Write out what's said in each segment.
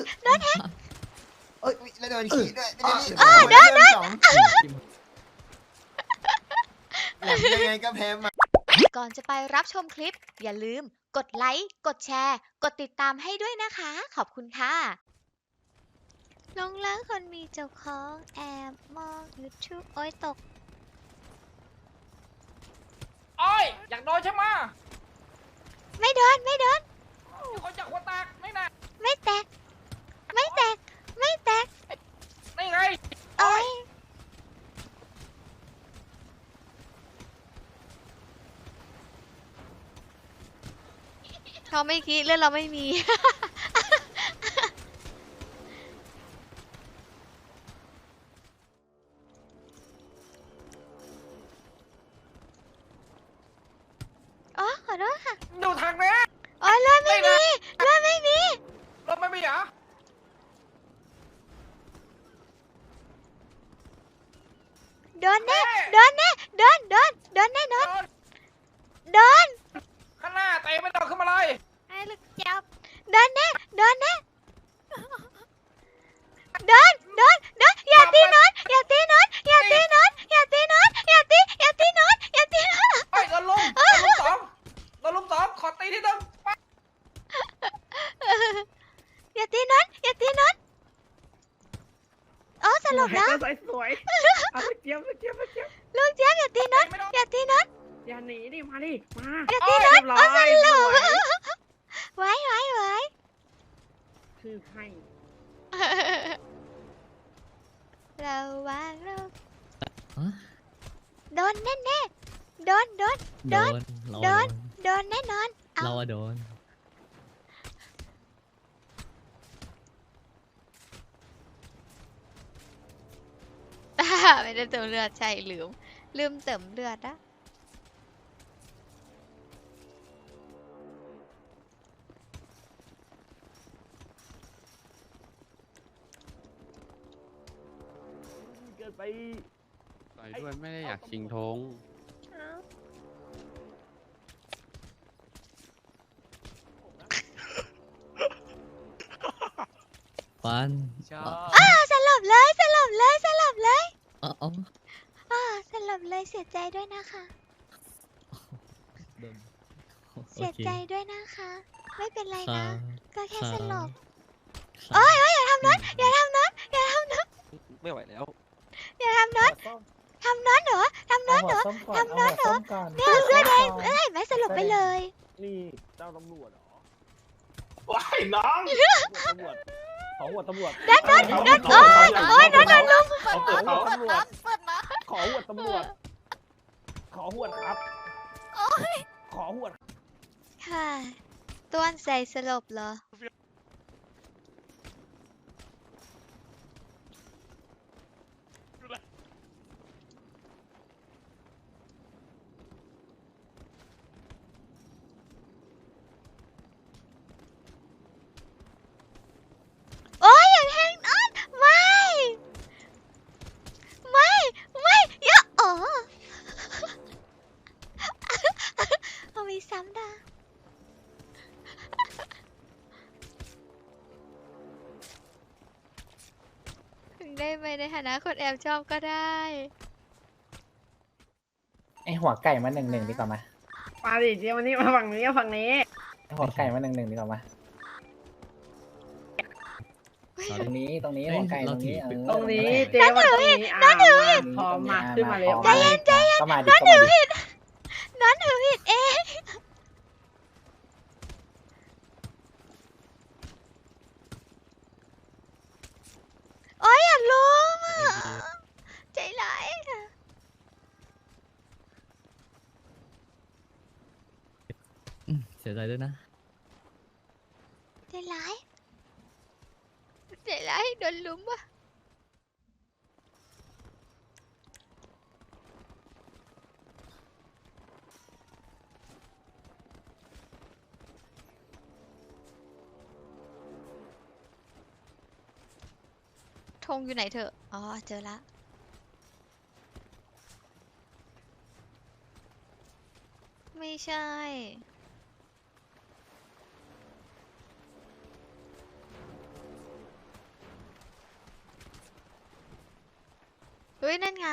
กโดนแฮกเอ้ยแล้วโดนขี้ด้วยเออเดินเดินสองแหลมยังไงก็แพ้มาก่อนจะไปรับชมคลิป อย่าลืม กดไลค์ กดแชร์ กดติดตามให้ด้วยนะคะ ขอบคุณค่ะลงรักคนมีเจ้าของแอบมองยูทูบโอ้ยตก โอ้ยอยากโดนใช่ไหมไม่โดน ไม่โดนเดี๋ยวเขาจะหัวแตกนี่นะไม่แตก ไม่แตก ไม่แตก นี่ไง โอ้ย เราไม่คิดเรื่องเราไม่มี อ๋อขอโทษค่ะ ดูทางนี้อ๋อเลือดไม่มีเลือดไม่มี รถไม่มีเหรอ โดนแน่ โดนแน่ โดน โดน โดนแน่นอน โดน โดน ข้างหน้าเตะไม่โดนขึ้นมาเลย ไอ้ลูกจั บโดนแน่ โดนแน่ โดน โดน โดน อย่าตีนอนอย่าตีนอนอย่าตีนอนอย่าตีนอนอย่าตี อย่าตีนอนอย่าตีนอน โอ้ยโดนลุมโดนลุมสองโดนลุมสองขอตีที่หนึ่งไป อย่าตีนอนอย่าตีนอนอ๋อสลบแล้ว สวยสวยเอาไปเจี๊ยบไปเจี๊ยบไปเจี๊ยบ ลูกเจี๊ยบอย่าตีนอน ไม่โดน อย่าตีนอน อย่าหนีดิมาดิมา อย่าตีนอน ร้ อ๋อส อย ลบ สวย ไว้ไว้ไว้ คือให้ เราวางเราฮะ โดนแน่แน่ๆโดนโดน โดน เราโดอะน โดนแน่นอน เอา เราอะโดน ไม่ได้เติมเลือดใช่ลืม ลืมเติมเลือดนะ นไปต่อยด้วยไม่ได้อยากชิงธงฟันชอเอาบสลบเลยสลบเลยสลบเลยเอาเอาอ่าสลบเลยเสียใจด้วยนะคะโดนโอเสียเคใจด้วยนะคะ ไม่เป็นไรครันะ บก็แค่ครับสลบครับ โอ้ยโอ้ยอย่าทำน้อนอย่าทำน้อนอย่าทำน้อนไม่ไหวแล้ว อย่าทำน้อนทำน้อนเหรอ ทำน้อนเหรอทำน้อนเหรอเนี่ยเสื้อแดงเอ้ยไม่สลบไปเลย นี่เจ้าตำรวจเหรอว้ายน้องตำรวจขอหัวตำรวจดันดันดันโอ้ยโอ้ยดันดันลุมเขาเปิดขอเขาหัวตำรวจขอหัวตำรวจ ขอหัวครับขอหัวค่ะต้วนใส่สลบเหรอ โอ้ยอย่าแทงน้อนไม่ ไม่ ไม่อย่าอ๋อ เอามีซ้ำดาถึงได้ไปใน ฐานะคนแอบชอบก็ได้ ไอหัวไก่มาหนึ่งหนึ่งดีกว่ามามาดิเจี๊ยวันนี้มาฝั่งนี้ฝั่งนี้ไอ้หัวไก่มาหนึ่งหนึ่งดีกว่ามาตรงนี้ตรงนี้หัวไก่ตรงนี้ตรงนี้เจ๊ว่าตรงนี้อ่ามาพอมาขึ้นมาเลยใจเย็นใจเย็นก็มาดิก็มาดิน้อนถือผิดเองโอ้ยอย่าลุมอะ ใจร้ายอะ อืมเสียใจด้วยนะ ใจร้ายใจร้ายโดนลุมอะธงอยู่ไหนเถอะอ๋อ เจอละ ไม่ใช่ อุ้ยนั่นไง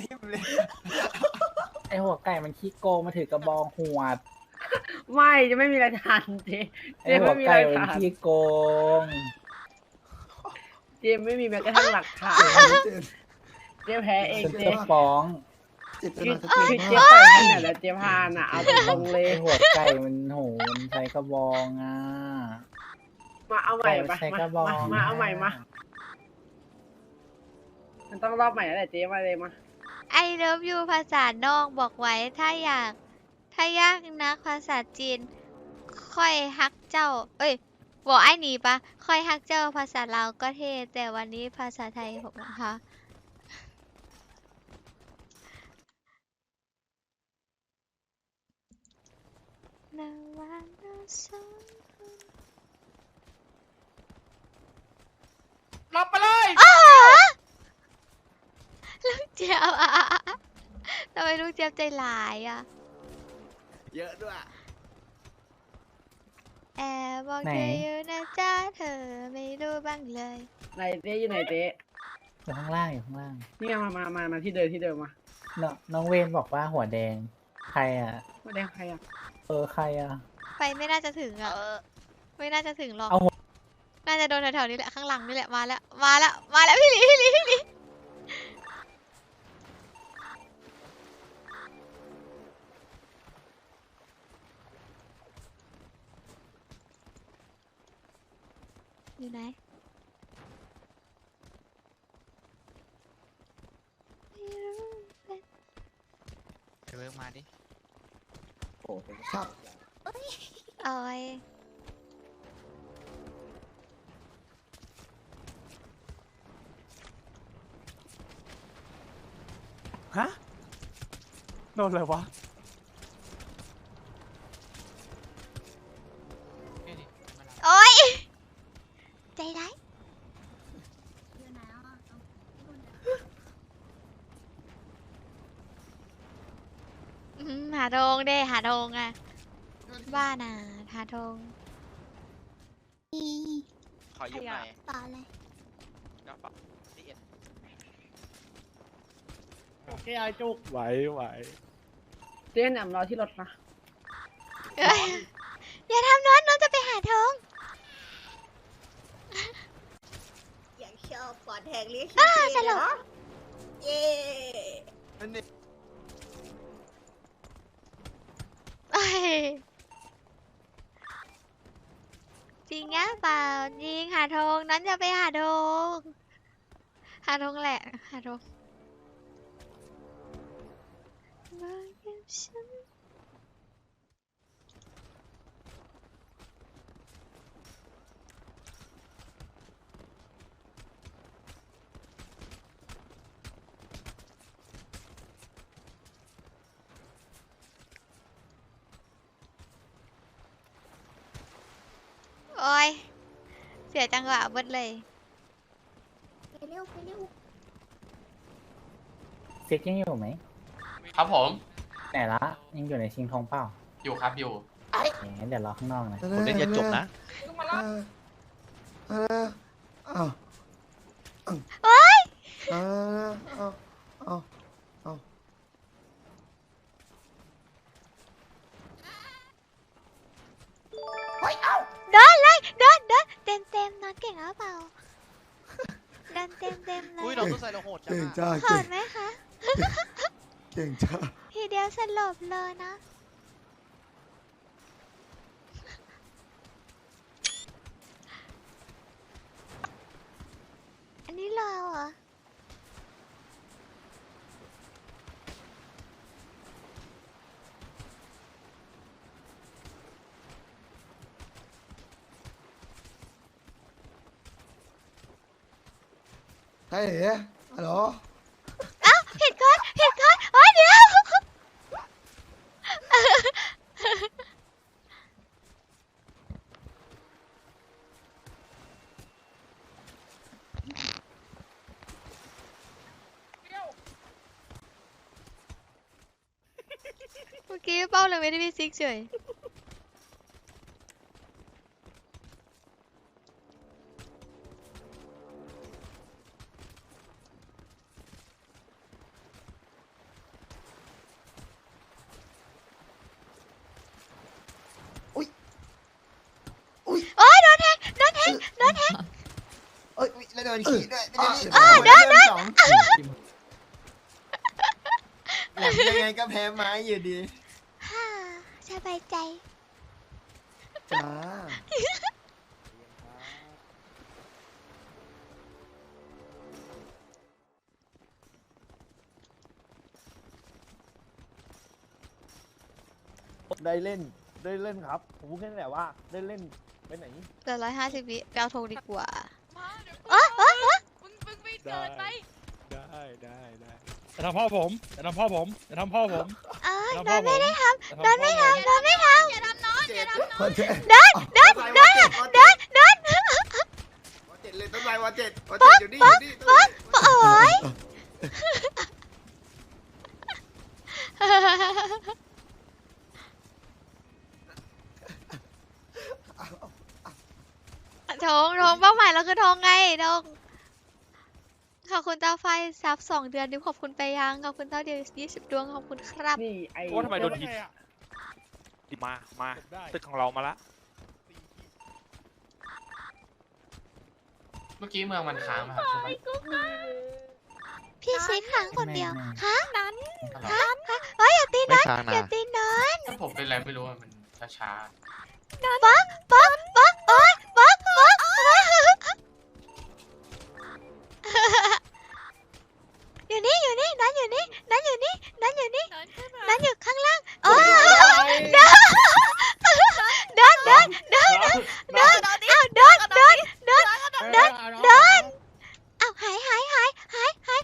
นิ่มเลยไอหัวไก่มันขี้โกงมาถือกระบองหวดไม่จะไม่มีอะไรทานเจไอเจหัไม่วมีอะไก่ไรมันทานขี้โกงเจไม่มีแม้กระทั่งหลักฐานเจแพ้เองฉันเจจะฟ้องเจ็บจนคือหนักคือสเจติไปมากที่ไหนแล้วเจพานอะเอาตรงๆเลไอยหัวไก่มันโหมันใช้กระบองอะมาเอาใหม่ไก่ปะใช้มากระบองมามาเอาใหม่มา มันต้องรอบใหม่แล้วแหละเจมาเลยมาไอเลิฟยูภาษานอกบอกไว้ถ้าอยาก ถ้ายากนักภาษาจีน ค่อยฮักเจ้า เอ้ยบอกไอ้หนีปะค่อยฮักเจ้าภาษาลาวก็เท่แต่วันนี้ภาษาไทยผมนะคะนาวันนาซองหลบไปเลยอ้าลูก เจี๊ยบอะทำไมลูกเจี๊ยบใจร้ายอะ เยอะด้วย แอบบอกไหนเธออยู่นะจ๊ะเธอไม่รู้บ้างเลย ไหนเจอยู่ไหนเจอยู่ข้างล่างอยู่ข้างล่างนี่ไงมามามามาที่เดิมที่เดิมมาน้องน้องเวนบอกว่าหัวแดง ใครอะไม่ได้ใครอะเออใครอะ ไปไม่น่าจะถึงอะ ไม่น่าจะถึงหรอก เอาหัว น่าจะโดนแถวๆนี้แหละข้างหลังนี่แหละมาแล้ว มาแล้ว มาแล้วพี่หลีพี่หลีพี่หลี อยู่ไหนไม่รู้เป็นเวิร์กมาดิครับออยฮะโดนอะไรวะ หือหาธงเด้หาธงอะบ้าน่ะหาธงขอยืมหน่อยต่อเลยกระเป๋าที่เอ็ดโอเคไอาจุกไหวไหวเจแหนมรอที่รถนะเอ้ยอย่าทำน้องน้องจะไปหาธงอยากชอบกอดแทงเรียกอ้าชื่อตลกเนาะเย้ อันนี้ เอ้ยจริงอะ นยิงหาธงนั้นจะไปหาธงหาธงแหละหาธงมากับฉัน โอ้ย เสียจังหวะเบิดเลย ไปเร็วไปเร็วเซ็กยังอยู่ไหมครับผม ไหนละยังอยู่ในชิงทองเปล่าอยู่ครับอยู่แหมเดี๋ยวรอข้างนอกนะผมเล่นยันจบนะขึ้นมาแล้วเออเอาโอ๊ยเอาเอาเอาเอาโดนเลยโดนโดน เต็มเต็มๆนอนเก่งหรือเปล่าโดนเต็มเต็มๆเลยอุ้ยเราต้องใส่เราโหดจังเก่งอะจ้าเขิเก่นงไหมคะ เก่งจ้าทีเดียวสลบเลยนะ อันนี้เราเหรอ ใช่เหรอฮัลโหลอ้าผิดคนผิดคนโอ้ยเดี๋ยวเมื่อกี้เป้าเลยไม่ได้พี่ซิกเฉย โอ้ยโดนแทงโดนแทงโดนแทง เอ้ยแล้วโดนขี่ด้วยเออเอดินเดิน สองหลังยังไงก็แพ้ไม้อยู่ดีฮ่าสบายใจ จ้าได้เล่นได้เล่นครับ ผมพูแค่นั้นแหละว่าได้เล่น ไปไหนเกินร้อยห้าสิบวิแปลธงดีกว่าได้ได้ได้ได้จะทำพ่อผมจะทำพ่อผมจะทำพ่อผมเออจะโดทำพ่อนผมไม่ได้ทำจะโดนไม่ทำโดนไม่ทอย่าทำน้องอย่าทำน้องวันเจ็ดเดินเดินเดินเดินเดินวันเจ็ดเลยต้นไม้วันเจ็ดวันเจ็ดอยู่นี่อยู่นี่ต้นไม้ำโอ้ย ทงทงเป้าหมายเราคือทงไงทงขอบคุณเต้าไฟซับสองเดือนดิวขอบคุณไปยังขอบคุณเต้าเดียวยี่สิบดวงขอบคุณครับ นี่ไอ้โอ้ทำไมโดนที ดิมา มาได้ตึกของเรามาละ เมื่อกี้เมืองมันค้างไหมครับใช่ไหมพี่ซีขังคนเดียวฮะนั้นฮะฮะเฮ้ยอย่าตีนไม่นั้นค้างอนะย่าตีนนั้นถ้าผมเป็นอะไรไม่รู้อะมันช้าป๊อกป๊อกป๊อกโอ๊ยป๊อกป๊อกอยู่นี่อยู่นี่นั้นอยู่นี่นั้นอยู่นี่นั้นอยู่นี่นั้นอยู่ข้างล่างโอ้เดินเดินเดินเดินเดินเอ้าเดินเดินเดินเดินเดินเอ้าหายหายหายหายหาย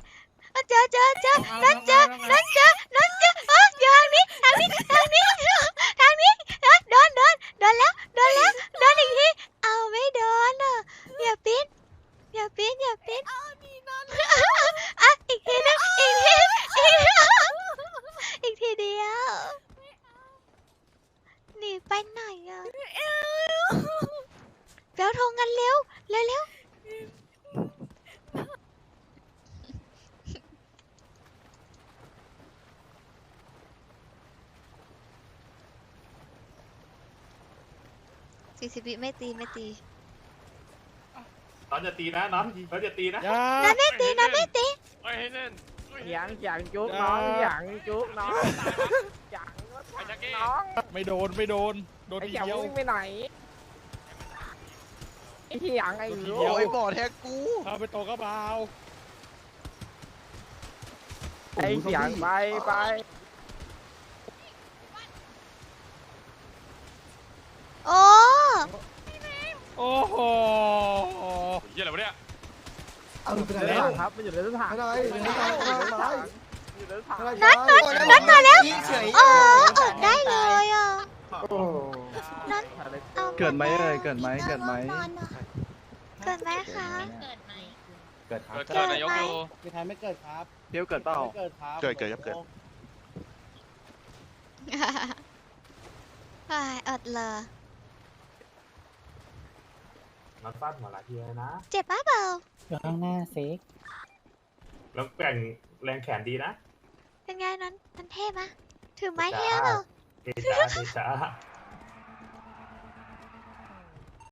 เอาเจอเจอเจอนั่นเจอนั่นเจอนั่นเจอเอออยู่ทางนี้ทางนี้ทางนี้ทางนี้เออเดินเดินเดินแล้วเดินแล้วเดินอีกทีเอาไม่เดินอะอย่าปิ้นอย่าปิ้นอย่าปิ้นอะอีกทีนึงอีกทีอีกทีอีกทีเดียวหนีไปไหนอะเดี๋ยวโทรกันเร็วเร็วเร็ว สี่สิบวิไม่ตีไม่ตีน้องจะตีนะน้องน้องจะตีนะอย่านัดไม่ตีนัดไม่ตีไม่ให้เล่นหยางหยางจุกน้องหยางจุกน้องหยางไอ้จักกี้น้องไม่โดนไม่โดน โดน ไอ้ทีหยางเดียววิ่งไปไหนไอ้หยางไอ้โดนทีลูเดียวกบ่อแทกกูเอาไปโตกระเบาไอ้หยางไปไป โอ้ โอ้โหเยี่ยอะไรวะเนี่ยเอาไปไหนเดินแล้วทางครับมันอยู่ในเส้นทางไม่ได้ไม่ได้ไม่ได้ไม่ได้อยู่ในเส้นทางไม่นัได้ดนัดนัดมาแล้วเฉยเอออดได้เลยอะโอ้นัดเอาเกิดไหมเอ่ยเกิดไหมเกิดไหมเกิดไหมคะเกิดครับเกิดเกิดนายกอยู่มีใครไม่เกิดครับเดี๋ยวเกิดเปล่าไม่เกิดครับเกิดเกิดครับเกิดไอ้อดเลย น้องฟาดหัวหลายทีเลยนะ เจ็บป้าเปล่าอยู่ข้างหน้าเซ็กแล้วแกว่งแรงแขนดีนะเป็นไงนั้นมันเท่ปะถือไม้เทพเปล่าเทช้าเทช้า